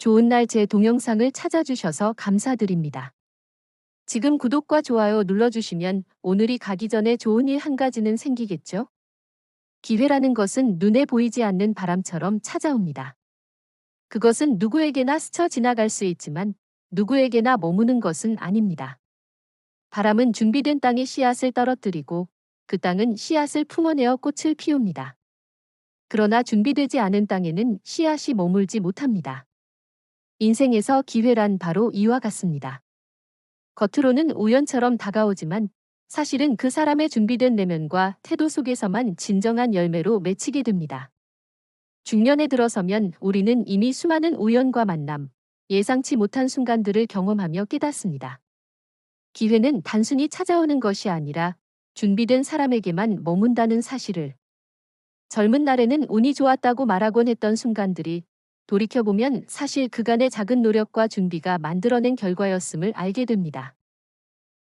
좋은 날 제 동영상을 찾아주셔서 감사드립니다. 지금 구독과 좋아요 눌러주시면 오늘이 가기 전에 좋은 일 한 가지는 생기겠죠? 기회라는 것은 눈에 보이지 않는 바람처럼 찾아옵니다. 그것은 누구에게나 스쳐 지나갈 수 있지만 누구에게나 머무는 것은 아닙니다. 바람은 준비된 땅에 씨앗을 떨어뜨리고 그 땅은 씨앗을 품어내어 꽃을 피웁니다. 그러나 준비되지 않은 땅에는 씨앗이 머물지 못합니다. 인생에서 기회란 바로 이와 같습니다. 겉으로는 우연처럼 다가오지만 사실은 그 사람의 준비된 내면과 태도 속에서만 진정한 열매로 맺히게 됩니다. 중년에 들어서면 우리는 이미 수많은 우연과 만남, 예상치 못한 순간들을 경험하며 깨닫습니다. 기회는 단순히 찾아오는 것이 아니라 준비된 사람에게만 머문다는 사실을 젊은 날에는 운이 좋았다고 말하곤 했던 순간들이 돌이켜보면 사실 그간의 작은 노력과 준비가 만들어낸 결과였음을 알게 됩니다.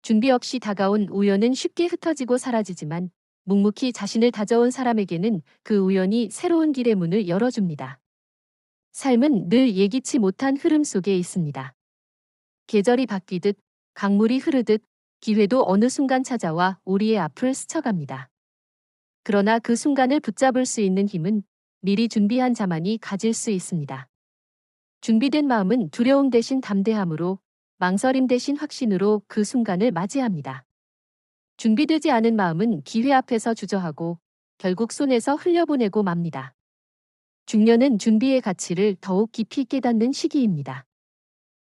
준비 없이 다가온 우연은 쉽게 흩어지고 사라지지만 묵묵히 자신을 다져온 사람에게는 그 우연이 새로운 길의 문을 열어줍니다. 삶은 늘 예기치 못한 흐름 속에 있습니다. 계절이 바뀌듯 강물이 흐르듯 기회도 어느 순간 찾아와 우리의 앞을 스쳐갑니다. 그러나 그 순간을 붙잡을 수 있는 힘은 미리 준비한 자만이 가질 수 있습니다. 준비된 마음은 두려움 대신 담대함으로 망설임 대신 확신으로 그 순간을 맞이합니다. 준비되지 않은 마음은 기회 앞에서 주저하고 결국 손에서 흘려보내고 맙니다. 중년은 준비의 가치를 더욱 깊이 깨닫는 시기입니다.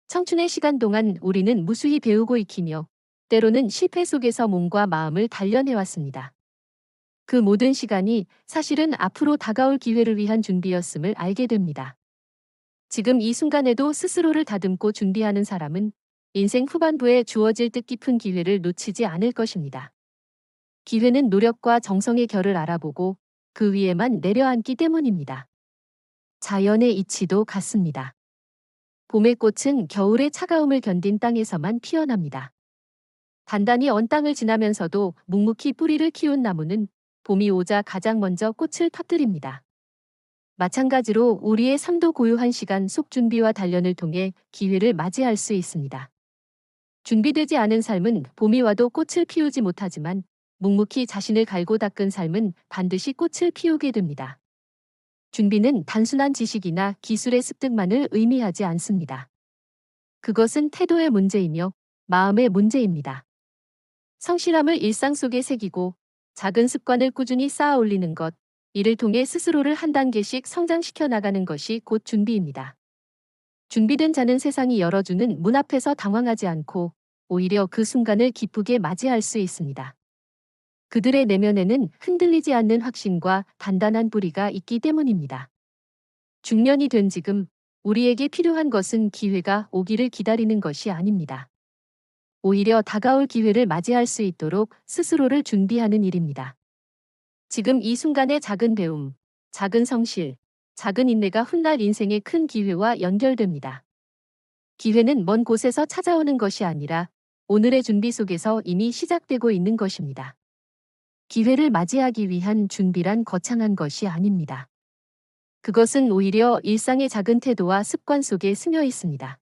청춘의 시간 동안 우리는 무수히 배우고 익히며 때로는 실패 속에서 몸과 마음을 단련해왔습니다. 그 모든 시간이 사실은 앞으로 다가올 기회를 위한 준비였음을 알게 됩니다. 지금 이 순간에도 스스로를 다듬고 준비하는 사람은 인생 후반부에 주어질 뜻깊은 기회를 놓치지 않을 것입니다. 기회는 노력과 정성의 결을 알아보고 그 위에만 내려앉기 때문입니다. 자연의 이치도 같습니다. 봄의 꽃은 겨울의 차가움을 견딘 땅에서만 피어납니다. 단단히 언 땅을 지나면서도 묵묵히 뿌리를 키운 나무는 봄이 오자 가장 먼저 꽃을 터뜨립니다. 마찬가지로 우리의 삶도 고요한 시간 속 준비와 단련을 통해 기회를 맞이할 수 있습니다. 준비되지 않은 삶은 봄이 와도 꽃을 피우지 못하지만 묵묵히 자신을 갈고 닦은 삶은 반드시 꽃을 피우게 됩니다. 준비는 단순한 지식이나 기술의 습득만을 의미하지 않습니다. 그것은 태도의 문제이며 마음의 문제입니다. 성실함을 일상 속에 새기고 작은 습관을 꾸준히 쌓아 올리는 것, 이를 통해 스스로를 한 단계씩 성장시켜 나가는 것이 곧 준비입니다. 준비된 자는 세상이 열어주는 문 앞에서 당황하지 않고 오히려 그 순간을 기쁘게 맞이할 수 있습니다. 그들의 내면에는 흔들리지 않는 확신과 단단한 뿌리가 있기 때문입니다. 중년이 된 지금 우리에게 필요한 것은 기회가 오기를 기다리는 것이 아닙니다. 오히려 다가올 기회를 맞이할 수 있도록 스스로를 준비하는 일입니다. 지금 이 순간의 작은 배움, 작은 성실, 작은 인내가 훗날 인생의 큰 기회와 연결됩니다. 기회는 먼 곳에서 찾아오는 것이 아니라 오늘의 준비 속에서 이미 시작되고 있는 것입니다. 기회를 맞이하기 위한 준비란 거창한 것이 아닙니다. 그것은 오히려 일상의 작은 태도와 습관 속에 스며 있습니다.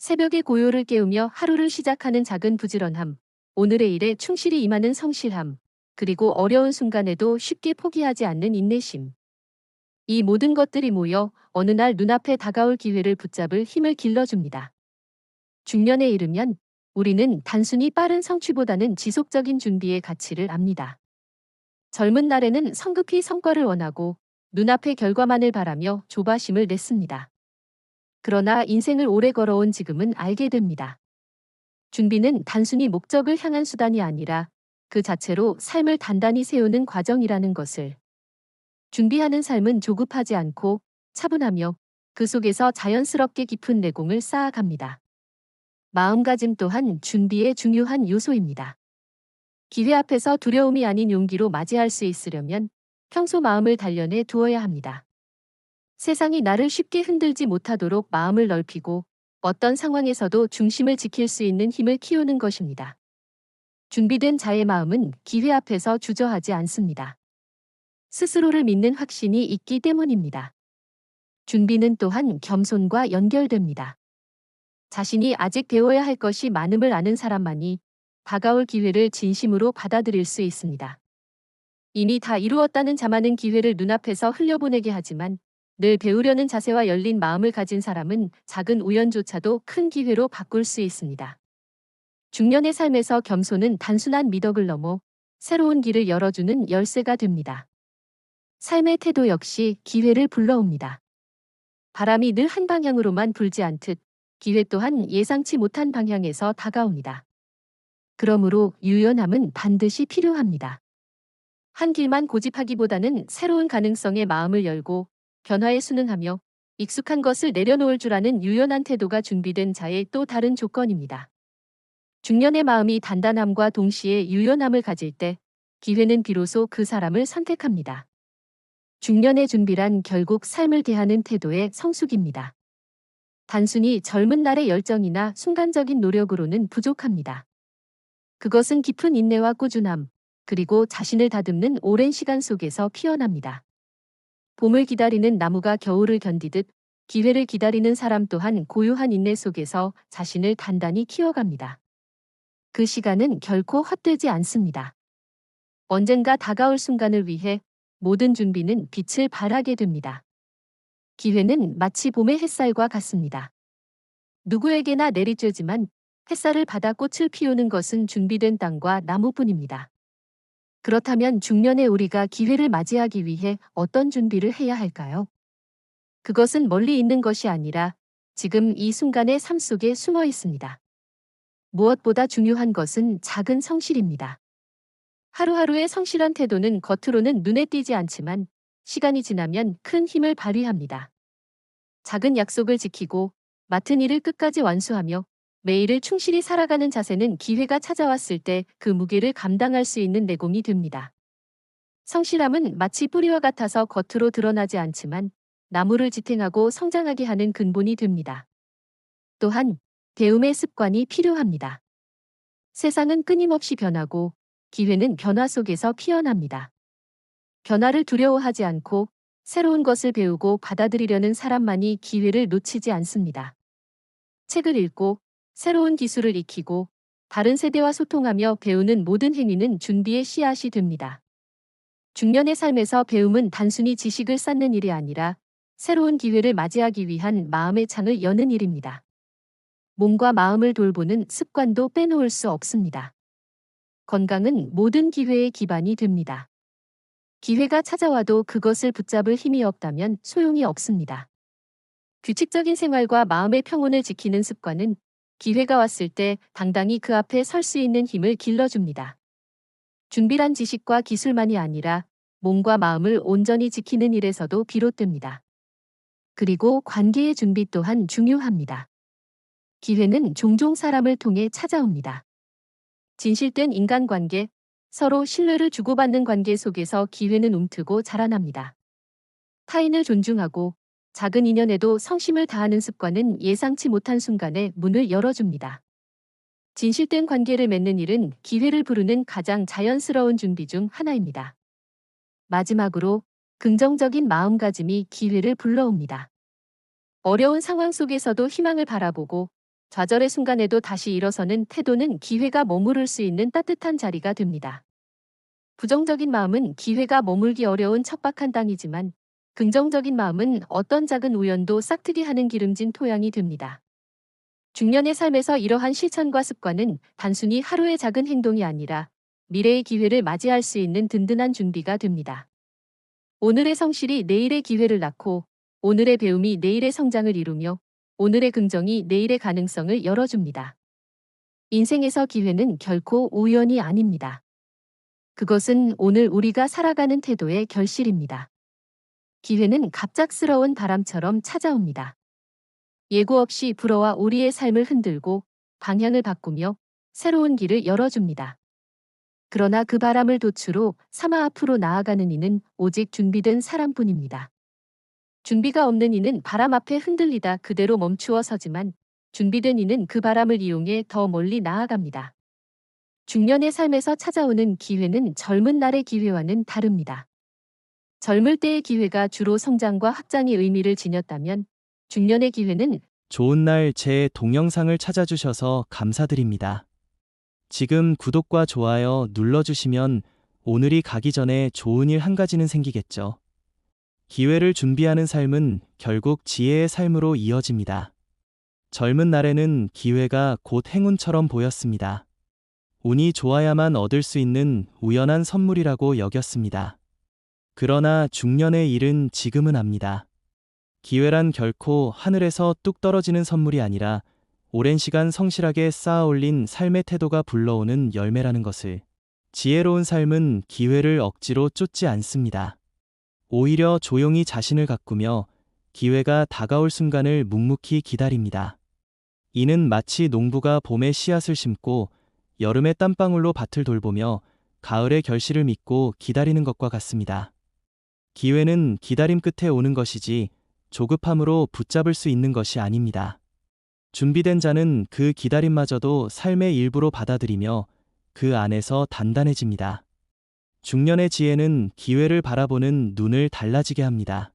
새벽의 고요를 깨우며 하루를 시작하는 작은 부지런함, 오늘의 일에 충실히 임하는 성실함, 그리고 어려운 순간에도 쉽게 포기하지 않는 인내심. 이 모든 것들이 모여 어느 날 눈앞에 다가올 기회를 붙잡을 힘을 길러줍니다. 중년에 이르면 우리는 단순히 빠른 성취보다는 지속적인 준비의 가치를 압니다. 젊은 날에는 성급히 성과를 원하고 눈앞의 결과만을 바라며 조바심을 냈습니다. 그러나 인생을 오래 걸어온 지금은 알게 됩니다. 준비는 단순히 목적을 향한 수단이 아니라 그 자체로 삶을 단단히 세우는 과정이라는 것을. 준비하는 삶은 조급하지 않고 차분하며 그 속에서 자연스럽게 깊은 내공을 쌓아갑니다. 마음가짐 또한 준비의 중요한 요소입니다. 기회 앞에서 두려움이 아닌 용기로 맞이할 수 있으려면 평소 마음을 단련해 두어야 합니다. 세상이 나를 쉽게 흔들지 못하도록 마음을 넓히고 어떤 상황에서도 중심을 지킬 수 있는 힘을 키우는 것입니다. 준비된 자의 마음은 기회 앞에서 주저하지 않습니다. 스스로를 믿는 확신이 있기 때문입니다. 준비는 또한 겸손과 연결됩니다. 자신이 아직 배워야 할 것이 많음을 아는 사람만이 다가올 기회를 진심으로 받아들일 수 있습니다. 이미 다 이루었다는 자만은 기회를 눈앞에서 흘려보내게 하지만 늘 배우려는 자세와 열린 마음을 가진 사람은 작은 우연조차도 큰 기회로 바꿀 수 있습니다. 중년의 삶에서 겸손은 단순한 미덕을 넘어 새로운 길을 열어주는 열쇠가 됩니다. 삶의 태도 역시 기회를 불러옵니다. 바람이 늘 한 방향으로만 불지 않듯 기회 또한 예상치 못한 방향에서 다가옵니다. 그러므로 유연함은 반드시 필요합니다. 한 길만 고집하기보다는 새로운 가능성에 마음을 열고 변화에 순응하며 익숙한 것을 내려놓을 줄 아는 유연한 태도가 준비된 자의 또 다른 조건입니다. 중년의 마음이 단단함과 동시에 유연함을 가질 때 기회는 비로소 그 사람을 선택합니다. 중년의 준비란 결국 삶을 대하는 태도의 성숙입니다. 단순히 젊은 날의 열정이나 순간적인 노력으로는 부족합니다. 그것은 깊은 인내와 꾸준함, 그리고 자신을 다듬는 오랜 시간 속에서 피어납니다. 봄을 기다리는 나무가 겨울을 견디듯 기회를 기다리는 사람 또한 고요한 인내 속에서 자신을 단단히 키워갑니다. 그 시간은 결코 헛되지 않습니다. 언젠가 다가올 순간을 위해 모든 준비는 빛을 발하게 됩니다. 기회는 마치 봄의 햇살과 같습니다. 누구에게나 내리쬐지만 햇살을 받아 꽃을 피우는 것은 준비된 땅과 나무뿐입니다. 그렇다면 중년의 우리가 기회를 맞이하기 위해 어떤 준비를 해야 할까요? 그것은 멀리 있는 것이 아니라 지금 이 순간의 삶 속에 숨어 있습니다. 무엇보다 중요한 것은 작은 성실입니다. 하루하루의 성실한 태도는 겉으로는 눈에 띄지 않지만 시간이 지나면 큰 힘을 발휘합니다. 작은 약속을 지키고 맡은 일을 끝까지 완수하며 매일을 충실히 살아가는 자세는 기회가 찾아왔을 때 그 무게를 감당할 수 있는 내공이 됩니다. 성실함은 마치 뿌리와 같아서 겉으로 드러나지 않지만 나무를 지탱하고 성장하게 하는 근본이 됩니다. 또한 배움의 습관이 필요합니다. 세상은 끊임없이 변하고 기회는 변화 속에서 피어납니다. 변화를 두려워하지 않고 새로운 것을 배우고 받아들이려는 사람만이 기회를 놓치지 않습니다. 책을 읽고 새로운 기술을 익히고 다른 세대와 소통하며 배우는 모든 행위는 준비의 씨앗이 됩니다. 중년의 삶에서 배움은 단순히 지식을 쌓는 일이 아니라 새로운 기회를 맞이하기 위한 마음의 창을 여는 일입니다. 몸과 마음을 돌보는 습관도 빼놓을 수 없습니다. 건강은 모든 기회의 기반이 됩니다. 기회가 찾아와도 그것을 붙잡을 힘이 없다면 소용이 없습니다. 규칙적인 생활과 마음의 평온을 지키는 습관은 기회가 왔을 때 당당히 그 앞에 설 수 있는 힘을 길러줍니다. 준비란 지식과 기술만이 아니라 몸과 마음을 온전히 지키는 일에서도 비롯됩니다. 그리고 관계의 준비 또한 중요합니다. 기회는 종종 사람을 통해 찾아옵니다. 진실된 인간관계, 서로 신뢰를 주고받는 관계 속에서 기회는 움트고 자라납니다. 타인을 존중하고 작은 인연에도 성심을 다하는 습관은 예상치 못한 순간에 문을 열어줍니다. 진실된 관계를 맺는 일은 기회를 부르는 가장 자연스러운 준비 중 하나입니다. 마지막으로 긍정적인 마음가짐이 기회를 불러옵니다. 어려운 상황 속에서도 희망을 바라보고 좌절의 순간에도 다시 일어서는 태도는 기회가 머무를 수 있는 따뜻한 자리가 됩니다. 부정적인 마음은 기회가 머물기 어려운 척박한 땅이지만 긍정적인 마음은 어떤 작은 우연도 싹트게 하는 기름진 토양이 됩니다. 중년의 삶에서 이러한 실천과 습관은 단순히 하루의 작은 행동이 아니라 미래의 기회를 맞이할 수 있는 든든한 준비가 됩니다. 오늘의 성실이 내일의 기회를 낳고 오늘의 배움이 내일의 성장을 이루며 오늘의 긍정이 내일의 가능성을 열어줍니다. 인생에서 기회는 결코 우연이 아닙니다. 그것은 오늘 우리가 살아가는 태도의 결실입니다. 기회는 갑작스러운 바람처럼 찾아옵니다. 예고 없이 불어와 우리의 삶을 흔들고 방향을 바꾸며 새로운 길을 열어줍니다. 그러나 그 바람을 도추로 사마 앞으로 나아가는 이는 오직 준비된 사람뿐입니다. 준비가 없는 이는 바람 앞에 흔들리다 그대로 멈추어 서지만 준비된 이는 그 바람을 이용해 더 멀리 나아갑니다. 중년의 삶에서 찾아오는 기회는 젊은 날의 기회와는 다릅니다. 젊을 때의 기회가 주로 성장과 확장의 의미를 지녔다면 중년의 기회는 좋은 날 제 동영상을 찾아주셔서 감사드립니다. 지금 구독과 좋아요 눌러주시면 오늘이 가기 전에 좋은 일 한 가지는 생기겠죠. 기회를 준비하는 삶은 결국 지혜의 삶으로 이어집니다. 젊은 날에는 기회가 곧 행운처럼 보였습니다. 운이 좋아야만 얻을 수 있는 우연한 선물이라고 여겼습니다. 그러나 중년의 일은 지금은 압니다. 기회란 결코 하늘에서 뚝 떨어지는 선물이 아니라 오랜 시간 성실하게 쌓아 올린 삶의 태도가 불러오는 열매라는 것을 지혜로운 삶은 기회를 억지로 쫓지 않습니다. 오히려 조용히 자신을 가꾸며 기회가 다가올 순간을 묵묵히 기다립니다. 이는 마치 농부가 봄에 씨앗을 심고 여름에 땀방울로 밭을 돌보며 가을의 결실을 믿고 기다리는 것과 같습니다. 기회는 기다림 끝에 오는 것이지 조급함으로 붙잡을 수 있는 것이 아닙니다. 준비된 자는 그 기다림마저도 삶의 일부로 받아들이며 그 안에서 단단해집니다. 중년의 지혜는 기회를 바라보는 눈을 달라지게 합니다.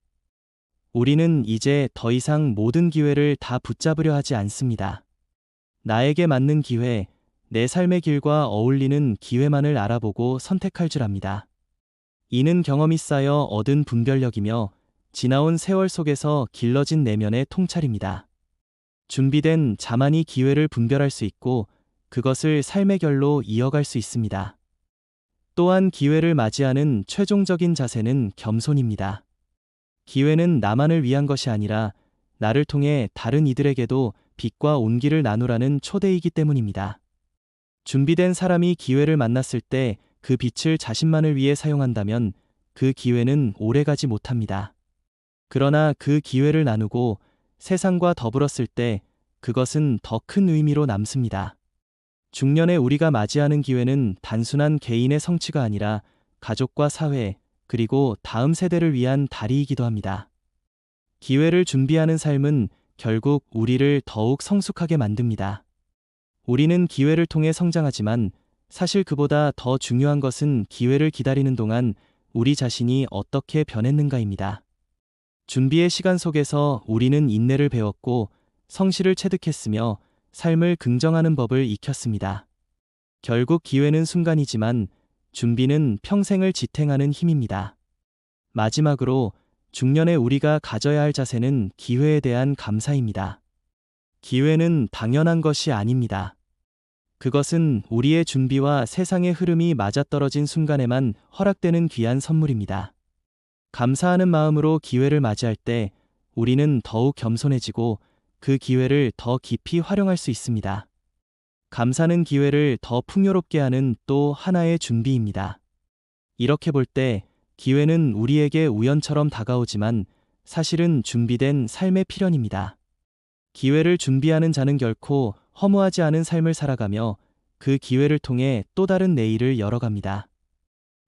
우리는 이제 더 이상 모든 기회를 다 붙잡으려 하지 않습니다. 나에게 맞는 기회, 내 삶의 길과 어울리는 기회만을 알아보고 선택할 줄 압니다. 이는 경험이 쌓여 얻은 분별력이며 지나온 세월 속에서 길러진 내면의 통찰입니다. 준비된 자만이 기회를 분별할 수 있고 그것을 삶의 결로 이어갈 수 있습니다. 또한 기회를 맞이하는 최종적인 자세는 겸손입니다. 기회는 나만을 위한 것이 아니라 나를 통해 다른 이들에게도 빛과 온기를 나누라는 초대이기 때문입니다. 준비된 사람이 기회를 만났을 때 그 빛을 자신만을 위해 사용한다면 그 기회는 오래가지 못합니다. 그러나 그 기회를 나누고 세상과 더불었을 때 그것은 더 큰 의미로 남습니다. 중년에 우리가 맞이하는 기회는 단순한 개인의 성취가 아니라 가족과 사회, 그리고 다음 세대를 위한 다리이기도 합니다. 기회를 준비하는 삶은 결국 우리를 더욱 성숙하게 만듭니다. 우리는 기회를 통해 성장하지만 사실 그보다 더 중요한 것은 기회를 기다리는 동안 우리 자신이 어떻게 변했는가입니다. 준비의 시간 속에서 우리는 인내를 배웠고 성실을 체득했으며 삶을 긍정하는 법을 익혔습니다. 결국 기회는 순간이지만 준비는 평생을 지탱하는 힘입니다. 마지막으로 중년에 우리가 가져야 할 자세는 기회에 대한 감사입니다. 기회는 당연한 것이 아닙니다. 그것은 우리의 준비와 세상의 흐름이 맞아떨어진 순간에만 허락되는 귀한 선물입니다. 감사하는 마음으로 기회를 맞이할 때 우리는 더욱 겸손해지고 그 기회를 더 깊이 활용할 수 있습니다. 감사는 기회를 더 풍요롭게 하는 또 하나의 준비입니다. 이렇게 볼 때 기회는 우리에게 우연처럼 다가오지만 사실은 준비된 삶의 필연입니다. 기회를 준비하는 자는 결코 허무하지 않은 삶을 살아가며 그 기회를 통해 또 다른 내일을 열어갑니다.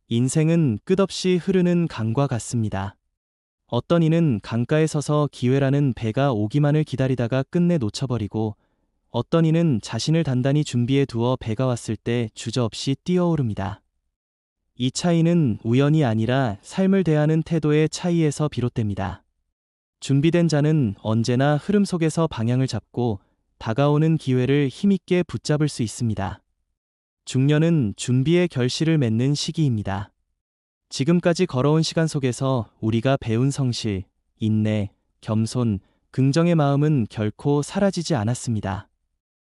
인생은 끝없이 흐르는 강과 같습니다. 어떤 이는 강가에 서서 기회라는 배가 오기만을 기다리다가 끝내 놓쳐버리고 어떤 이는 자신을 단단히 준비해 두어 배가 왔을 때 주저없이 뛰어오릅니다. 이 차이는 우연이 아니라 삶을 대하는 태도의 차이에서 비롯됩니다. 준비된 자는 언제나 흐름 속에서 방향을 잡고 다가오는 기회를 힘있게 붙잡을 수 있습니다. 중년은 준비의 결실을 맺는 시기입니다. 지금까지 걸어온 시간 속에서 우리가 배운 성실, 인내, 겸손, 긍정의 마음은 결코 사라지지 않았습니다.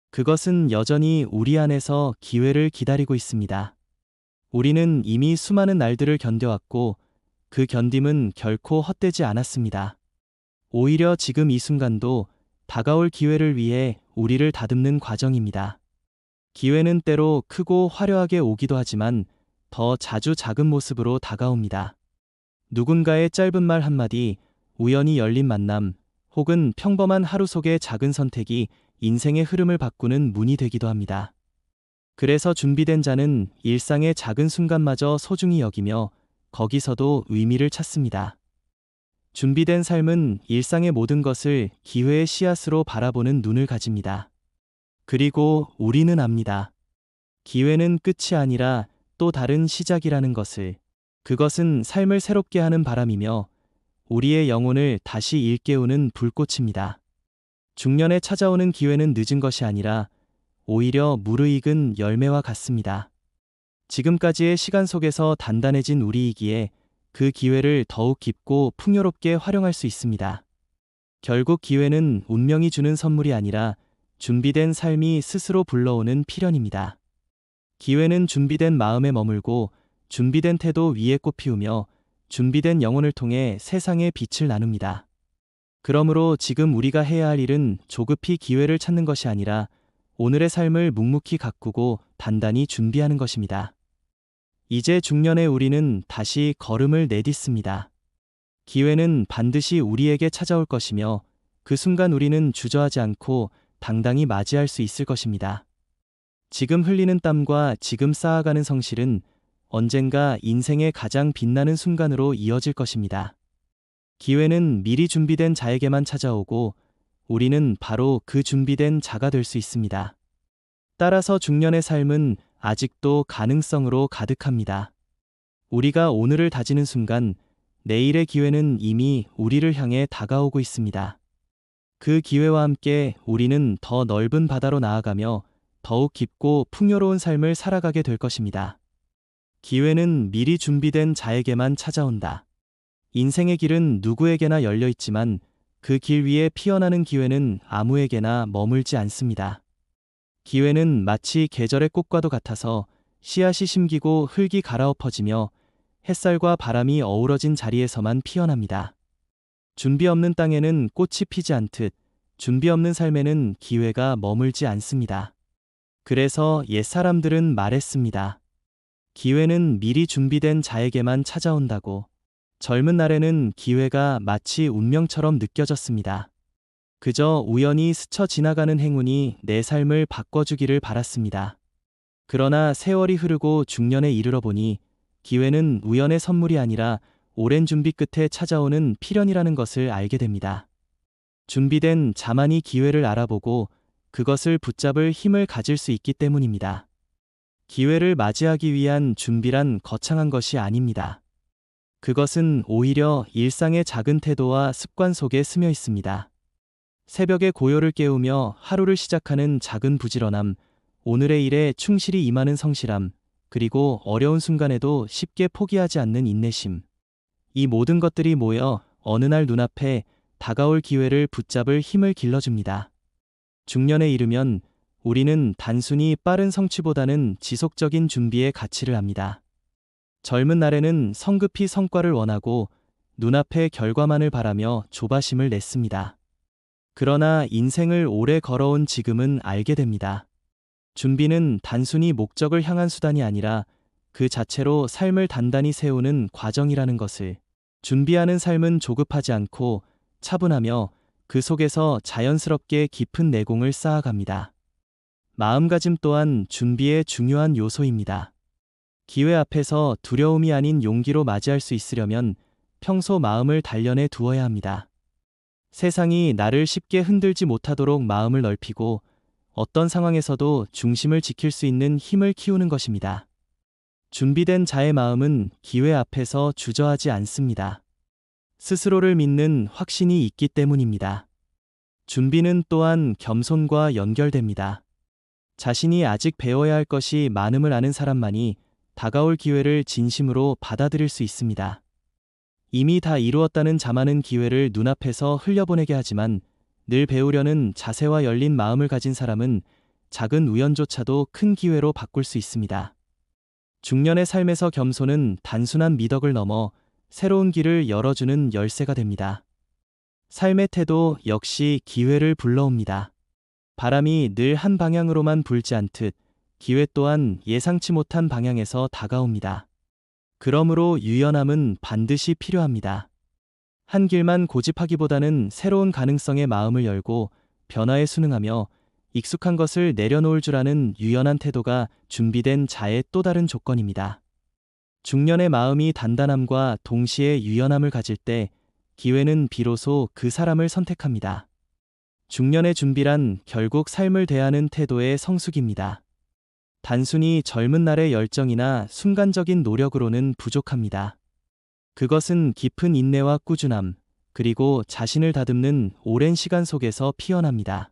그것은 여전히 우리 안에서 기회를 기다리고 있습니다. 우리는 이미 수많은 날들을 견뎌왔고 그 견딤은 결코 헛되지 않았습니다. 오히려 지금 이 순간도 다가올 기회를 위해 우리를 다듬는 과정입니다. 기회는 때로 크고 화려하게 오기도 하지만 더 자주 작은 모습으로 다가옵니다. 누군가의 짧은 말 한마디, 우연히 열린 만남, 혹은 평범한 하루 속의 작은 선택이 인생의 흐름을 바꾸는 문이 되기도 합니다. 그래서 준비된 자는 일상의 작은 순간마저 소중히 여기며 거기서도 의미를 찾습니다. 준비된 삶은 일상의 모든 것을 기회의 씨앗으로 바라보는 눈을 가집니다. 그리고 우리는 압니다. 기회는 끝이 아니라 또 다른 시작이라는 것을 그것은 삶을 새롭게 하는 바람이며 우리의 영혼을 다시 일깨우는 불꽃입니다. 중년에 찾아오는 기회는 늦은 것이 아니라 오히려 무르익은 열매와 같습니다. 지금까지의 시간 속에서 단단해진 우리이기에 그 기회를 더욱 깊고 풍요롭게 활용할 수 있습니다. 결국 기회는 운명이 주는 선물이 아니라 준비된 삶이 스스로 불러오는 필연입니다. 기회는 준비된 마음에 머물고 준비된 태도 위에 꽃피우며 준비된 영혼을 통해 세상에 빛을 나눕니다. 그러므로 지금 우리가 해야 할 일은 조급히 기회를 찾는 것이 아니라 오늘의 삶을 묵묵히 가꾸고 단단히 준비하는 것입니다. 이제 중년의 우리는 다시 걸음을 내딛습니다. 기회는 반드시 우리에게 찾아올 것이며 그 순간 우리는 주저하지 않고 당당히 맞이할 수 있을 것입니다. 지금 흘리는 땀과 지금 쌓아가는 성실은 언젠가 인생의 가장 빛나는 순간으로 이어질 것입니다. 기회는 미리 준비된 자에게만 찾아오고 우리는 바로 그 준비된 자가 될 수 있습니다. 따라서 중년의 삶은 아직도 가능성으로 가득합니다. 우리가 오늘을 다지는 순간 내일의 기회는 이미 우리를 향해 다가오고 있습니다. 그 기회와 함께 우리는 더 넓은 바다로 나아가며 더욱 깊고 풍요로운 삶을 살아가게 될 것입니다. 기회는 미리 준비된 자에게만 찾아온다. 인생의 길은 누구에게나 열려 있지만 그 길 위에 피어나는 기회는 아무에게나 머물지 않습니다. 기회는 마치 계절의 꽃과도 같아서 씨앗이 심기고 흙이 갈아엎어지며 햇살과 바람이 어우러진 자리에서만 피어납니다. 준비 없는 땅에는 꽃이 피지 않듯 준비 없는 삶에는 기회가 머물지 않습니다. 그래서 옛사람들은 말했습니다. 기회는 미리 준비된 자에게만 찾아온다고. 젊은 날에는 기회가 마치 운명처럼 느껴졌습니다. 그저 우연히 스쳐 지나가는 행운이 내 삶을 바꿔주기를 바랐습니다. 그러나 세월이 흐르고 중년에 이르러 보니 기회는 우연의 선물이 아니라 오랜 준비 끝에 찾아오는 필연이라는 것을 알게 됩니다. 준비된 자만이 기회를 알아보고 그것을 붙잡을 힘을 가질 수 있기 때문입니다. 기회를 맞이하기 위한 준비란 거창한 것이 아닙니다. 그것은 오히려 일상의 작은 태도와 습관 속에 스며 있습니다. 새벽에 고요를 깨우며 하루를 시작하는 작은 부지런함, 오늘의 일에 충실히 임하는 성실함, 그리고 어려운 순간에도 쉽게 포기하지 않는 인내심. 이 모든 것들이 모여 어느 날 눈앞에 다가올 기회를 붙잡을 힘을 길러줍니다. 중년에 이르면 우리는 단순히 빠른 성취보다는 지속적인 준비의 가치를 합니다. 젊은 날에는 성급히 성과를 원하고 눈앞의 결과만을 바라며 조바심을 냈습니다. 그러나 인생을 오래 걸어온 지금은 알게 됩니다. 준비는 단순히 목적을 향한 수단이 아니라 그 자체로 삶을 단단히 세우는 과정이라는 것을 준비하는 삶은 조급하지 않고 차분하며 그 속에서 자연스럽게 깊은 내공을 쌓아갑니다. 마음가짐 또한 준비의 중요한 요소입니다. 기회 앞에서 두려움이 아닌 용기로 맞이할 수 있으려면 평소 마음을 단련해 두어야 합니다. 세상이 나를 쉽게 흔들지 못하도록 마음을 넓히고 어떤 상황에서도 중심을 지킬 수 있는 힘을 키우는 것입니다. 준비된 자의 마음은 기회 앞에서 주저하지 않습니다. 스스로를 믿는 확신이 있기 때문입니다. 준비는 또한 겸손과 연결됩니다. 자신이 아직 배워야 할 것이 많음을 아는 사람만이 다가올 기회를 진심으로 받아들일 수 있습니다. 이미 다 이루었다는 자만은 기회를 눈앞에서 흘려보내게 하지만 늘 배우려는 자세와 열린 마음을 가진 사람은 작은 우연조차도 큰 기회로 바꿀 수 있습니다. 중년의 삶에서 겸손은 단순한 미덕을 넘어 새로운 길을 열어주는 열쇠가 됩니다. 삶의 태도 역시 기회를 불러옵니다. 바람이 늘 한 방향으로만 불지 않듯 기회 또한 예상치 못한 방향에서 다가옵니다. 그러므로 유연함은 반드시 필요합니다. 한 길만 고집하기보다는 새로운 가능성에 마음을 열고 변화에 순응하며 익숙한 것을 내려놓을 줄 아는 유연한 태도가 준비된 자의 또 다른 조건입니다. 중년의 마음이 단단함과 동시에 유연함을 가질 때 기회는 비로소 그 사람을 선택합니다. 중년의 준비란 결국 삶을 대하는 태도의 성숙입니다. 단순히 젊은 날의 열정이나 순간적인 노력으로는 부족합니다. 그것은 깊은 인내와 꾸준함, 그리고 자신을 다듬는 오랜 시간 속에서 피어납니다.